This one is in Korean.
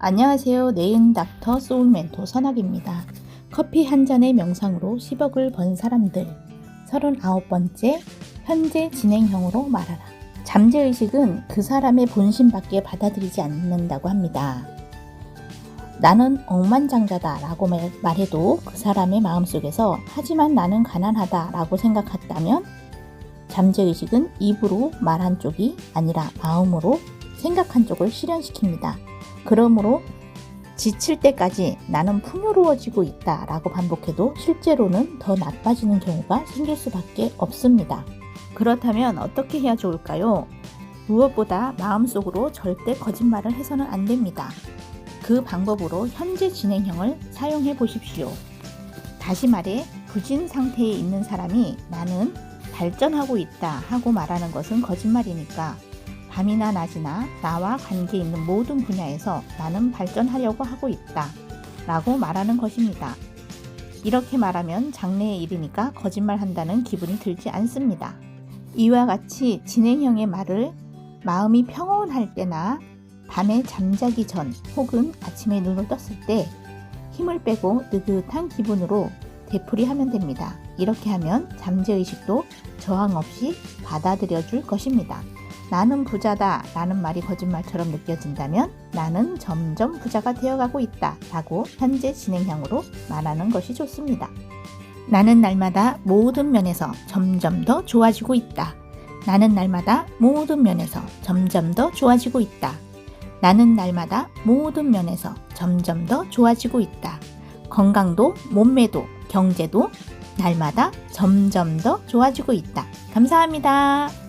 안녕하세요. 네인 닥터 소울 멘토 선학입니다. 커피 한 잔의 명상으로 10억을 번 사람들. 39번째 현재 진행형으로 말하라. 잠재의식은 그 사람의 본심밖에 받아들이지 않는다고 합니다. 나는 억만장자다 라고 말- 말해도 그 사람의 마음속에서 하지만 나는 가난하다 라고 생각했다면 잠재의식은 입으로 말한 쪽이 아니라 마음으로 생각한 쪽을 실현시킵니다. 그러므로 지칠 때까지 나는 풍요로워지고 있다 라고 반복해도 실제로는 더 나빠지는 경우가 생길 수밖에 없습니다. 그렇다면 어떻게 해야 좋을까요? 무엇보다 마음속으로 절대 거짓말을 해서는 안 됩니다. 그 방법으로 현재 진행형을 사용해 보십시오. 다시 말해, 부진 상태에 있는 사람이 나는 발전하고 있다 하고 말하는 것은 거짓말이니까 밤이나 낮이나 나와 관계 있는 모든 분야에서 나는 발전하려고 하고 있다 라고 말하는 것입니다. 이렇게 말하면 장래의 일이니까 거짓말 한다는 기분이 들지 않습니다. 이와 같이 진행형의 말을 마음이 평온할 때나 밤에 잠자기 전 혹은 아침에 눈을 떴을 때 힘을 빼고 느긋한 기분으로 되풀이하면 됩니다. 이렇게 하면 잠재의식도 저항 없이 받아들여 줄 것입니다. 나는 부자다 라는 말이 거짓말처럼 느껴진다면 나는 점점 부자가 되어가고 있다 라고 현재 진행형으로 말하는 것이 좋습니다. 나는 날마다 모든 면에서 점점 더 좋아지고 있다. 나는 날마다 모든 면에서 점점 더 좋아지고 있다. 나는 날마다 모든 면에서 점점 더 좋아지고 있다. 건강도, 몸매도, 경제도 날마다 점점 더 좋아지고 있다. 감사합니다.